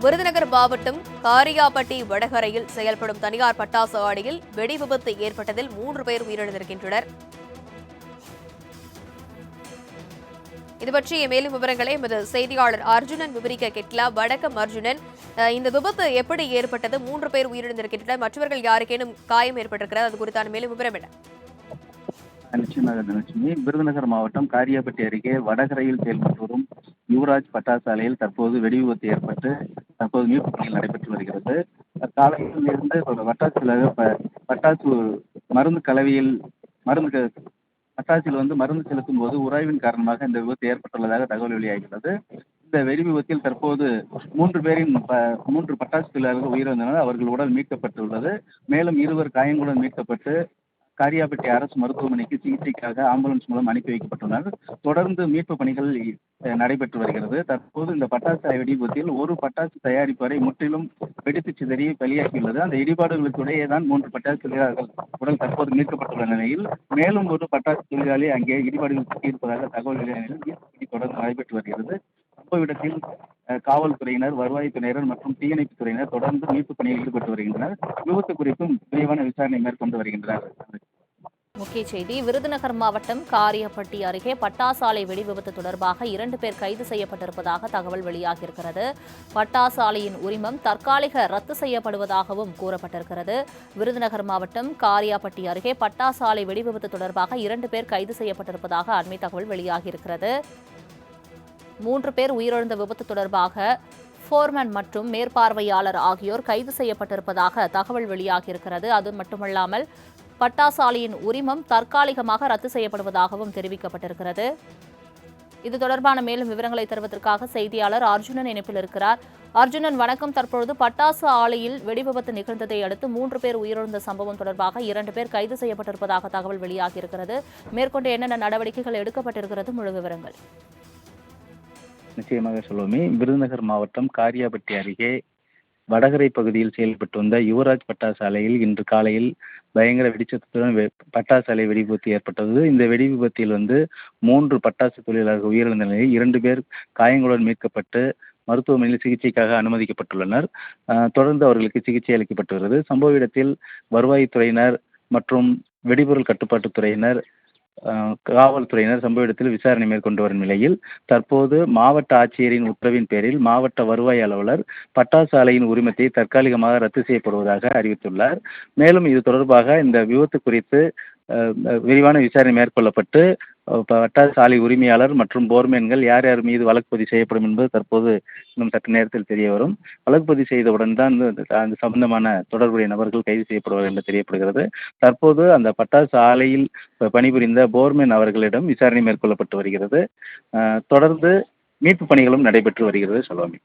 விருதுநகர் மாவட்டம் காரியாபட்டி வடகரையில் செயல்படும் தனியார் பட்டாசு ஆலையில் வெடி விபத்து ஏற்பட்டதில் மூன்று பேர் உயிரிழந்திருக்கின்றனர். இது பற்றிய மேலும் விவரங்களை எமது செய்தியாளர் அர்ஜுனன் விவரிக்க கேட்கலாம். வடக்கம் அர்ஜுனன். அஹ், இந்த விபத்து எப்படி ஏற்பட்டது? மூன்று பேர் உயிரிழந்திருக்கின்றனர். மற்றவர்கள் யாருக்கேனும் காயம் ஏற்பட்டிருக்கிறது? அது குறித்தான மேலும் விவரம் என்ன? நிச்சயமாக தனலட்சுமி விருதுநகர் மாவட்டம் காரியாபட்டி அருகே வடகரையில் செயல்பட்டு வரும் யுவராஜ் பட்டாசு ஆலையில் தற்போது வெடி விபத்து ஏற்பட்டு தற்போது மீட்பு பணிகள் நடைபெற்று வருகிறது. காலையில் இருந்து ப- பட்டாசு மருந்து கலவையில் மருந்து க- பட்டாசில் வந்து மருந்து செலுத்தும் போது உராய்வின் காரணமாக இந்த விபத்து ஏற்பட்டுள்ளதாக தகவல் வெளியாகிறது இந்த வெடி விபத்தில் தற்போது மூன்று பேரின் ப- மூன்று பட்டாசு தொழிலாளர்கள் உயிரிழந்தனர். அவர்கள் உடல் மீட்கப்பட்டுள்ளது. மேலும் இருவர் காயங்களுடன் மீட்கப்பட்டு காரியாபட்டி அரசு மருத்துவமனைக்கு சிகிச்சைக்காக ஆம்புலன்ஸ் மூலம் அனுப்பி வைக்கப்பட்டுள்ளனர். தொடர்ந்து மீட்பு பணிகள் நடைபெற்று வருகிறது. தற்போது இந்த பட்டாசு ஆலை ஒரு பட்டாசு தயாரிப்பு வரை முற்றிலும் வெடித்து சிதறி வெளியாகியுள்ளது. அந்த இடிபாடுகளுக்கு இடையே தான் மூன்று பட்டாசு தொழிலாளர்கள் உடல் தற்போது மீட்கப்பட்டுள்ள நிலையில் மேலும் ஒரு பட்டாசு தொழிலாளி அங்கே இடிபாடுகள் சிக்கியிருப்பதாக தகவல் நிலையில் தொடர்ந்து நடைபெற்று வருகிறது. சம்பவ இடத்தில் காவல்துறையினர் வருவாய்த்துறையினர் மற்றும் தீயணைப்பு துறையினர் தொடர்ந்து மீட்பு பணியில் ஈடுபட்டு வருகின்றனர். விபத்து குறித்தும் விரிவான விசாரணை மேற்கொண்டு வருகின்றனர். முக்கிய செய்தி விருதுநகர் மாவட்டம் காரியப்பட்டி அருகே பட்டாசாலை வெடி விபத்து தொடர்பாக இரண்டு பேர் கைது செய்யப்பட்டிருப்பதாக தகவல் வெளியாகியிருக்கிறது. பட்டாசாலையின் உரிமம் தற்காலிக ரத்து செய்யப்படுவதாகவும் கூறப்பட்டிருக்கிறது. விருதுநகர் மாவட்டம் காரியாப்பட்டி அருகே பட்டாசாலை வெடி விபத்து தொடர்பாக இரண்டு பேர் கைது செய்யப்பட்டிருப்பதாக அண்மை தகவல் வெளியாகியிருக்கிறது. மூன்று பேர் உயிரிழந்த விபத்து தொடர்பாக ஃபோர்மேன் மற்றும் மேற்பார்வையாளர் ஆகியோர் கைது செய்யப்பட்டிருப்பதாக தகவல் வெளியாகியிருக்கிறது. அது மட்டுமல்லாமல் பட்டாசாலையின் உரிமம் தற்காலிகமாக ரத்து செய்யப்படுவதாகவும் தெரிவிக்கப்பட்டிருக்கிறது. இது தொடர்பான மேலும் விவரங்களை தருவதற்காக செய்தியாளர் அர்ஜுனன் இணைப்பில் இருக்கிறார். அர்ஜுனன் வணக்கம். தற்பொழுது பட்டாசு ஆலையில் வெடி விபத்து நிகழ்ந்ததை அடுத்து மூன்று பேர் உயிரிழந்த சம்பவம் தொடர்பாக இரண்டு பேர் கைது செய்யப்பட்டிருப்பதாக தகவல் வெளியாகியிருக்கிறது. மேற்கொண்டு என்னென்ன நடவடிக்கைகள் எடுக்கப்பட்டிருக்கிறது முழு விவரங்கள். நிச்சயமாக சொல்லுவோமே. விருதுநகர் மாவட்டம் காரியாபட்டி அருகே வடகரை பகுதியில் செயல்பட்டு வந்த யுவராஜ் பட்டாசு ஆலையில் இன்று காலையில் பயங்கர வெடிச்சத்துடன் வெ- பட்டாசு ஆலை வெடி விபத்து ஏற்பட்டது. இந்த வெடி விபத்தில் வந்து மூன்று பட்டாசு தொழிலாளர்கள் உயிரிழந்த நிலையில் இரண்டு பேர் காயங்களுடன் மீட்கப்பட்டு மருத்துவமனையில் சிகிச்சைக்காக அனுமதிக்கப்பட்டுள்ளனர். தொடர்ந்து அவர்களுக்கு சிகிச்சை அளிக்கப்பட்டு வருகிறது. சம்பவ இடத்தில் வருவாய்த்துறையினர் மற்றும் வெடிபொருள் கட்டுப்பாட்டுத் துறையினர் காவல்துறையினர் சம்பவ இடத்தில் விசாரணை மேற்கொண்டு வரும் நிலையில் தற்போது மாவட்ட ஆட்சியரின் உத்தரவின் பேரில் மாவட்ட வருவாய் அலுவலர் பட்டாசு ஆலையின் உரிமத்தை தற்காலிகமாக ரத்து செய்யப்படுவதாக அறிவித்துள்ளார். மேலும் இது தொடர்பாக இந்த விபத்து குறித்து விரிவான விசாரணை மேற்கொள்ளப்பட்டு அஹ், பட்டாசு ஆலை உரிமையாளர் மற்றும் போர்மேன்கள் யார் யார் மீது வழக்கு பதிவு செய்யப்படும் என்பது தற்போது இன்னும் சற்று நேரத்தில் தெரிய வரும். வழக்கு பதிவு செய்தவுடன் தான் இந்த- அந்த சம்பந்தமான தொடர்புடைய நபர்கள் கைது செய்யப்படுவார் என்று தெரியப்படுகிறது. தற்போது அந்த பட்டாசு ஆலையில் பணிபுரிந்த போர்மேன் அவர்களிடம் விசாரணை மேற்கொள்ளப்பட்டு வருகிறது. தொடர்ந்து மீட்பு பணிகளும் நடைபெற்று வருகிறது சலோமி